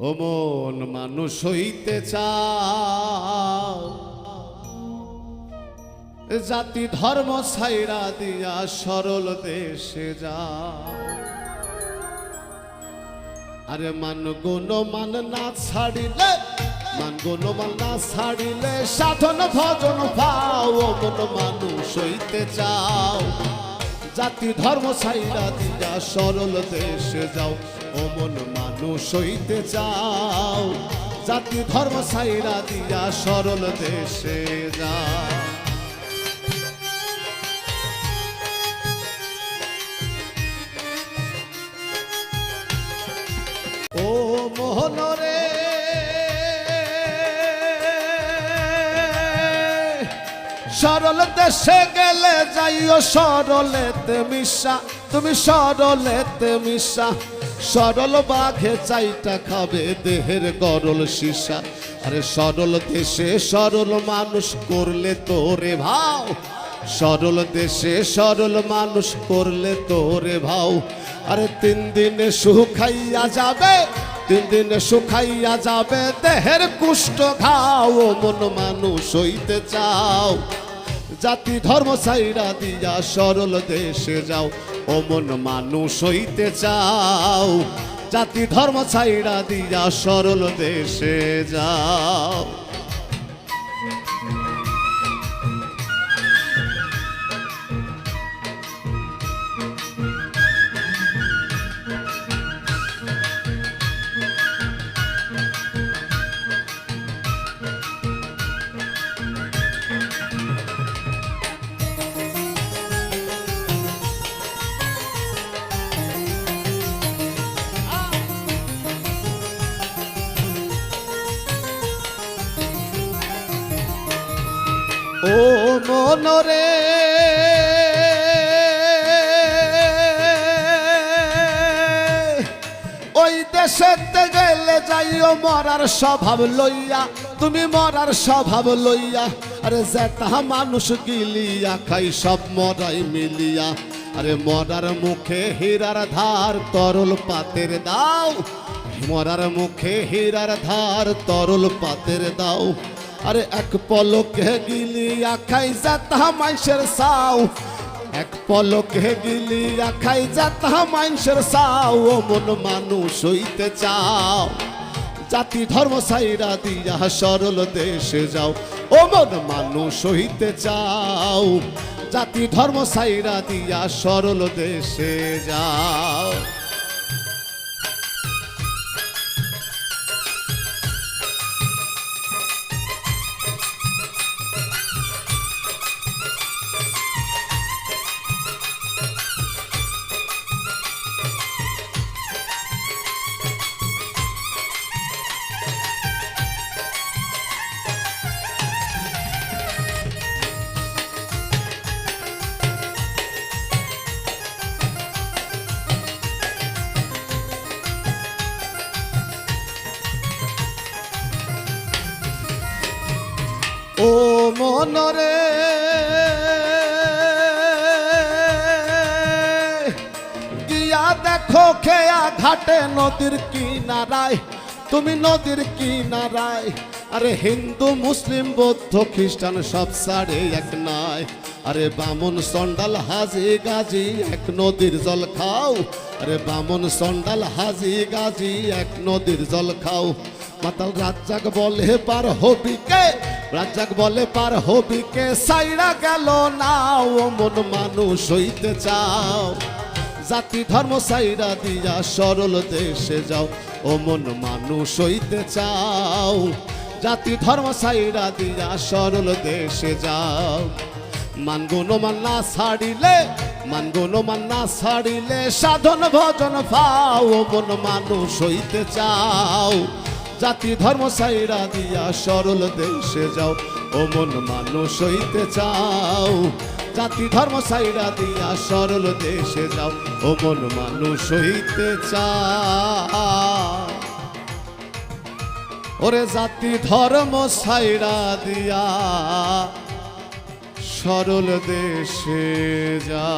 ও মন মানুষ হইতে চাও। জাতি ধর্ম ছাইরা দিয়া সরল দেশে যা আরে মান গুণ মান না ছাড়িলে, মান গুণ মান না ছাড়িলে সাধন ভজন পাও। ও মন মানুষ হইতে চাও। জাতি ধর্ম ছাইরা দিয়া সরল দেশে যাও ও মন মানুষ হইতে চাও। জাতি ধর্ম ছাইরা দিয়া সরল দেশে যাও। ও মোহনরে সরল দেশে গেলে যাইও, সরলেতে মিশা। তুমি সরলেতে মিশা। সরল বাঘে চাইটা খাবে দেহের গরল সীসা। আরে সরল দেশে সরল মানুষ করলে তোরে ভাও। সরল দেশে সরল মানুষ করলে তোরে ভাও। আরে তিন দিনে সুখাইয়া যাবে, তিন দিনে সুখাইয়া যাবে দেহের কুষ্ঠ খাও মন মানুষ হইতে চাও। জাতি ধর্ম সাইরা দিয়া সরল দেশে যাও ও মন মানুষ হইতে চাও। জাতি ধর্ম ছাইড়া দিয়া সরল দেশে যাও। ও মনরে। ওই দেশেতে গেলে যাইও মরার স্বভাব লইয়া, তুমি মরার স্বভাব লইয়া, আরে জেতা মানুষ গিলিয়া খাই সব মরাই মিলিয়া, আরে মরার মুখে হীরার ধার তরল পাতের দাও, মরার মুখে হীরার ধার তরল পাতের দাও। আরে এক পলকে গিলিয়া খাই যাতা মাইসের সাও। এক পলকে গিলিয়া খাই যাতা মাইসের সাও। ও মন মানুষ হইতে চাও। জাতি ধর্ম সাইরা দিয়া সরল দেশে যাও। ও মন মানুষ হইতে চাও। জাতি ধর্ম সাইরা দিয়া সরল দেশে যাও। ও মনরে। গিয়া দেখো খেয়া ঘাটে নদীর কিনারায়। তুমি নদীর কিনারায়। আরে হিন্দু, মুসলিম, বৌদ্ধ, খ্রিস্টান সব সাড়ে এক নাই আরে বামন সন্ডাল, হাজি গাজি, এক নদীর জল খাও। আরে বামন সন্ডাল, হাজি গাজি, এক নদীর জল খাও। মাতাল রাজ্জাক বলে, পার হবি কে? রাজ্জাক বলে, পার হবি কে? সাইরা গেল না, ও মন মানুষ হইতে চাও। জাতি ধর্ম সাইরা দিয়া সরল দেশে যাও, ও মন মানুষ হইতে চাও। জাতি ধর্ম সাইরা দিয়া সরল দেশে যাও। মানগুন মান্না ছাড়িলে মানগুন মান্না ছাড়িলে সাধন ভজন পাও, ও মন মানুষ হইতে চাও। জাতি ধর্ম সাইরা দিয়া সরল দেশে যাও, ও মন মানুষ হইতে চাও। জাতি ধর্ম সাইরা দিয়া সরল দেশে যাও, ও মন মানুষ হইতে চাও। ওরে জাতি ধর্ম সাইরা দিয়া সরল দেশে যা